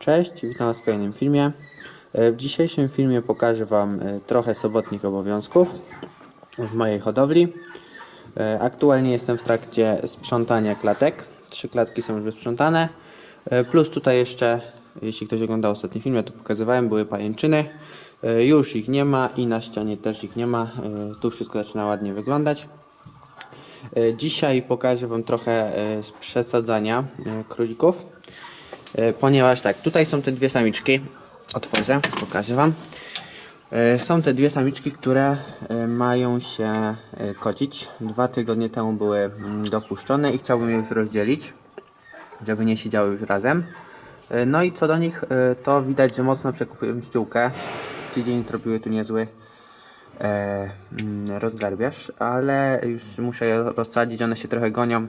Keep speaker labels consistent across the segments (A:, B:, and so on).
A: Cześć, witam Was w kolejnym filmie. E, W dzisiejszym filmie pokażę Wam e, trochę sobotnich obowiązków w mojej hodowli. E, Aktualnie jestem w trakcie sprzątania klatek. Trzy klatki są już wysprzątane. Plus tutaj jeszcze, jeśli ktoś oglądał ostatni film, ja to pokazywałem, były pajęczyny. Już ich nie ma i na ścianie też ich nie ma. Tu wszystko zaczyna ładnie wyglądać. Dzisiaj pokażę Wam trochę przesadzania królików. E, Ponieważ tak, tutaj są te dwie samiczki. Otworzę, pokażę Wam. E, Są te dwie samiczki, które e, mają się kocić. Dwa tygodnie temu były mm, dopuszczone i chciałbym je już rozdzielić, żeby nie siedziały już razem. No i co do nich, to widać, że mocno przekupują ściółkę. Tydzień zrobiły tu niezły mm, rozgarbiasz, ale już muszę je rozsadzić, one się trochę gonią,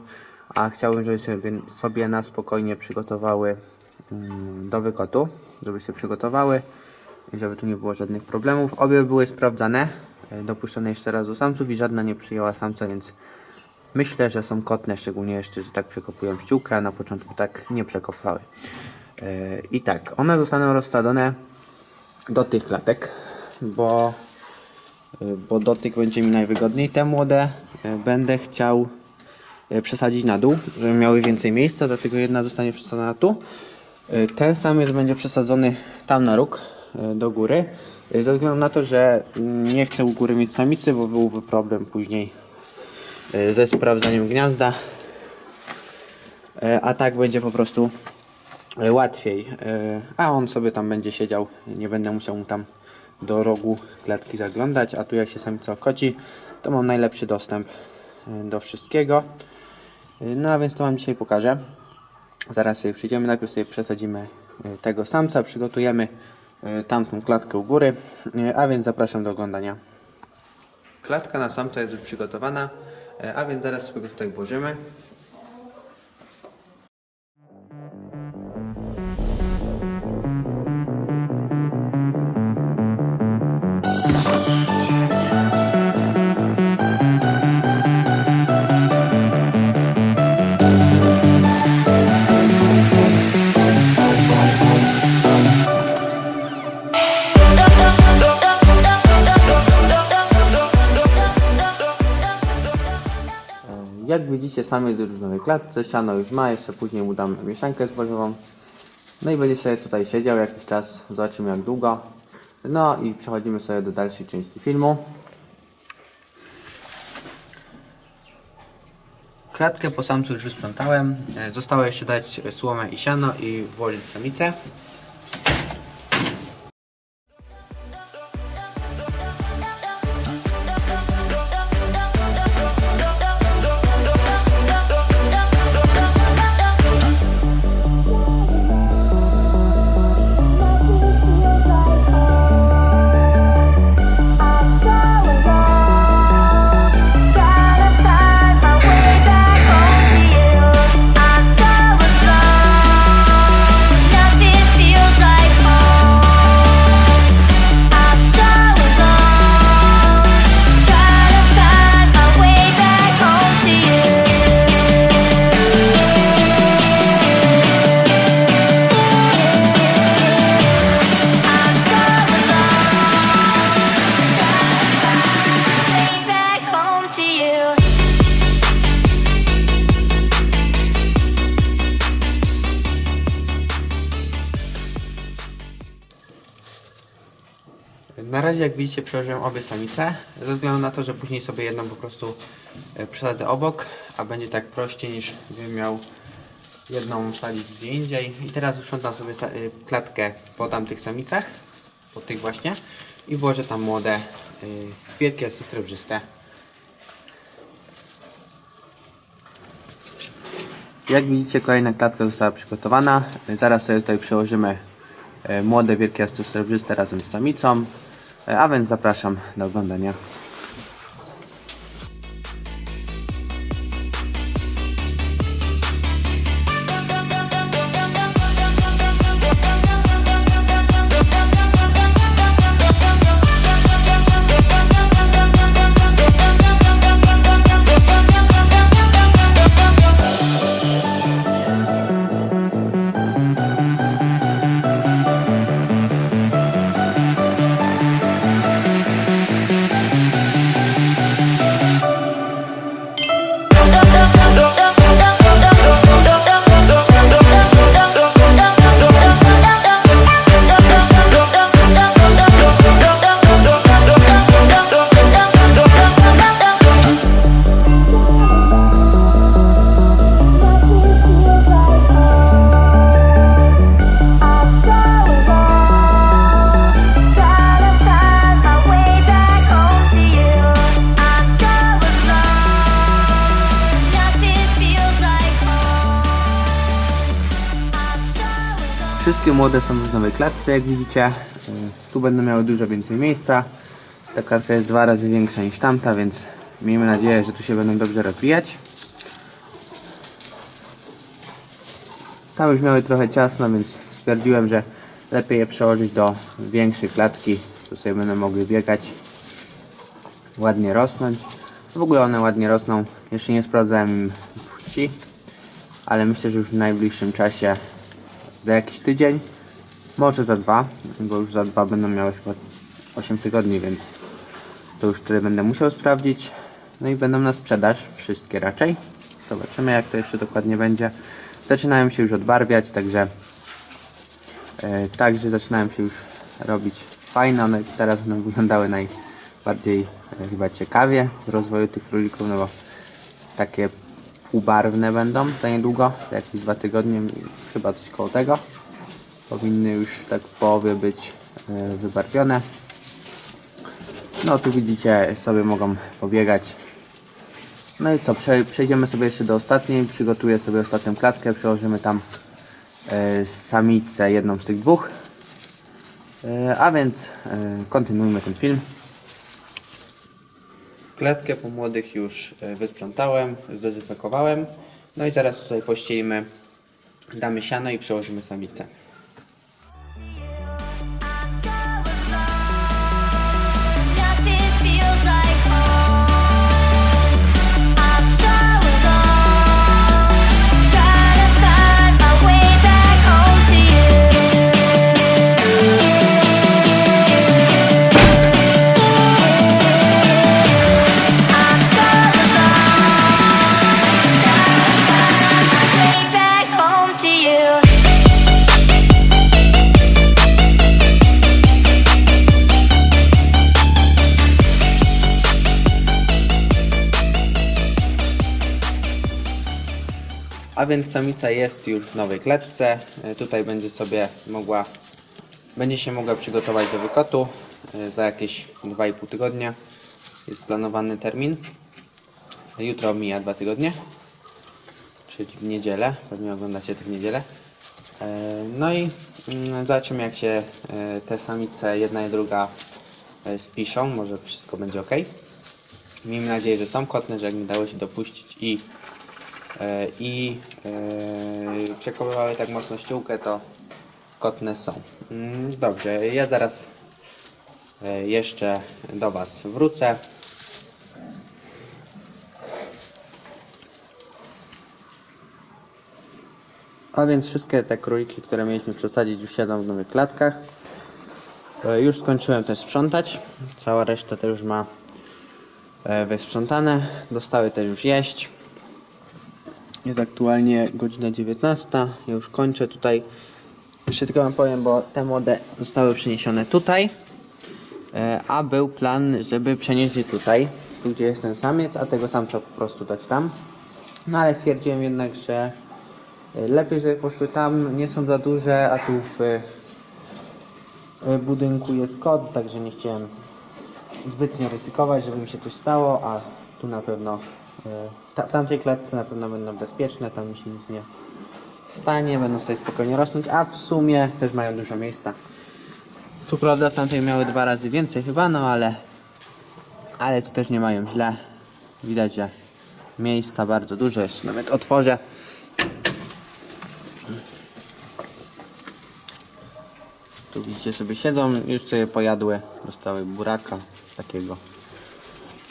A: a chciałbym, żeby sobie, sobie na spokojnie przygotowały do wykotu, żeby się przygotowały i żeby tu nie było żadnych problemów. Obie były sprawdzane, e, dopuszczone jeszcze raz do samców i żadna nie przyjęła samca, więc myślę, że są kotne, szczególnie jeszcze, że tak przekopują ściółkę, a na początku tak nie przekopały. E, I tak, one zostaną rozsadzone do tych klatek, bo Y, bo dotyk będzie mi najwygodniej. Te młode będę chciał przesadzić na dół, żeby miały więcej miejsca, dlatego jedna zostanie przesadzona tu. Y, Ten samiec będzie przesadzony tam na róg, y, do góry, y, ze względu na to, że mm, nie chcę u góry mieć samicy, bo byłby problem później ze sprawdzaniem gniazda, a tak będzie po prostu łatwiej. A on sobie tam będzie siedział, nie będę musiał mu tam do rogu klatki zaglądać, a tu jak się samica koci, to mam najlepszy dostęp do wszystkiego. No a więc to Wam dzisiaj pokażę. Zaraz sobie przyjdziemy, najpierw sobie przesadzimy y, tego samca, przygotujemy y, tamtą klatkę u góry, y, a więc zapraszam do oglądania. Klatka na samca jest już przygotowana, a więc zaraz sobie go tutaj włożymy. Widzicie, sam jest już w nowej klatce, siano już ma, jeszcze później mu dam mieszankę zbożową. No i będzie sobie tutaj siedział jakiś czas, zobaczymy jak długo. No i przechodzimy sobie do dalszej części filmu. Klatkę po samcu już wysprzątałem. E, Zostało jeszcze dać słomę i siano i włożyć samicę. Razie jak widzicie przełożyłem obie samice, ze względu na to, że później sobie jedną po prostu e, przesadzę obok, a będzie tak prościej niż gdybym miał jedną wsadzić gdzie indziej. I teraz sprzątam sobie y, klatkę po tamtych samicach, po tych właśnie i włożę tam młode, y, wielkie, srebrzyste. Jak widzicie kolejna klatka została przygotowana. Zaraz sobie tutaj przełożymy e, młode wielkie srebrzyste razem z samicą. A więc zapraszam do oglądania. Wszystkie młode są w nowej klatce, jak widzicie. Y, Tu będą miały dużo więcej miejsca. Ta klatka jest dwa razy większa niż tamta, więc miejmy nadzieję, że tu się będą dobrze rozwijać. Tam już miały trochę ciasno, więc stwierdziłem, że lepiej je przełożyć do większej klatki. Tu sobie będą mogły biegać, ładnie rosnąć. W ogóle one ładnie rosną. Jeszcze nie sprawdzałem płci, ale myślę, że już w najbliższym czasie, za jakiś tydzień, może za dwa, bo już za dwa będą miały chyba 8 tygodni, więc to już wtedy będę musiał sprawdzić. No i będą na sprzedaż, wszystkie raczej. Zobaczymy jak to jeszcze dokładnie będzie. Zaczynają się już odbarwiać, także e, także zaczynają się już robić fajne. One teraz będą wyglądały najbardziej e, chyba ciekawie z rozwoju tych królików, no bo takie półbarwne będą za niedługo, za jakieś dwa tygodnie, chyba coś koło tego. Powinny już tak w połowie być e, wybarwione. No tu widzicie, sobie mogą pobiegać. No i co, prze, przejdziemy sobie jeszcze do ostatniej, przygotuję sobie ostatnią klatkę, przełożymy tam e, samicę, jedną z tych dwóch. E, a więc kontynuujmy ten film. Klatkę po młodych już e, wysprzątałem, zdezynfekowałem. No i zaraz tutaj pościelimy, damy siano i przełożymy samicę. A więc samica jest już w nowej klatce. E, Tutaj będzie sobie mogła, będzie się mogła przygotować do wykotu e, za jakieś 2,5 tygodnia. Jest planowany termin. Jutro mija 2 tygodnie, czyli w niedzielę. Pewnie oglądacie to w niedzielę. E, No i mm, zobaczymy jak się te samice, jedna i druga spiszą. Może wszystko będzie ok. Miejmy nadzieję, że są kotne, że jak nie dało się dopuścić i i e, przekobywały tak mocno ściółkę, to kotne są. Mm, Dobrze, ja zaraz e, jeszcze do Was wrócę. A więc wszystkie te króliki, które mieliśmy przesadzić już siedzą w nowych klatkach. E, Już skończyłem też sprzątać. Cała reszta też już ma e, wysprzątane. Dostały też już jeść. Jest aktualnie godzina 19. Ja już kończę tutaj. Jeszcze tylko wam powiem, bo te młode zostały przeniesione tutaj. E, A był plan, żeby przenieść je tutaj, tu gdzie jest ten samiec, a tego samca po prostu dać tam. No ale stwierdziłem jednak, że e, lepiej, żeby poszły tam, nie są za duże, a tu w e, budynku jest kot, także nie chciałem zbytnio ryzykować, żeby mi się coś stało, a tu na pewno ta, w tamtej klatce na pewno będą bezpieczne, tam się nic nie stanie, będą sobie spokojnie rosnąć, a w sumie też mają dużo miejsca. Co prawda tamtej miały dwa razy więcej chyba, no ale ale tu też nie mają źle. Widać, że miejsca bardzo dużo, jeszcze nawet otworzę. Tu widzicie sobie siedzą, już sobie pojadły, dostały buraka takiego e,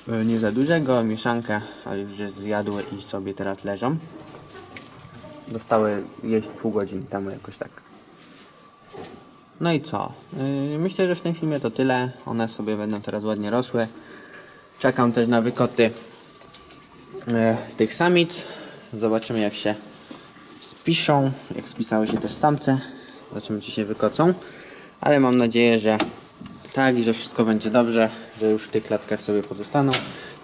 A: nie za dużego, mieszankę, ale już je zjadły i sobie teraz leżą. Dostały jeść pół godziny temu jakoś tak. No i co? Yy, myślę, że w tym filmie to tyle. One sobie będą teraz ładnie rosły. Czekam też na wykoty yy, tych samic. Zobaczymy jak się spiszą, jak spisały się też samce. Zobaczymy czy się wykocą. Ale mam nadzieję, że tak i że wszystko będzie dobrze, że już w tych klatkach sobie pozostaną.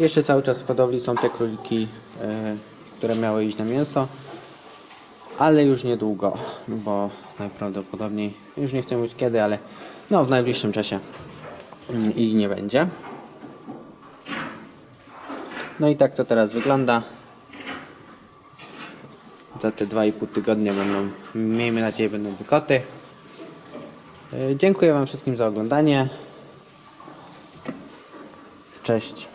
A: Jeszcze cały czas w hodowli są te króliki, yy, które miały iść na mięso. Ale już niedługo, bo najprawdopodobniej, już nie chcę mówić kiedy, ale no w najbliższym czasie mm, ich nie będzie. No i tak to teraz wygląda. Za te 2,5 tygodnia będą, miejmy nadzieję, będą wykoty. Dziękuję Wam wszystkim za oglądanie. Cześć.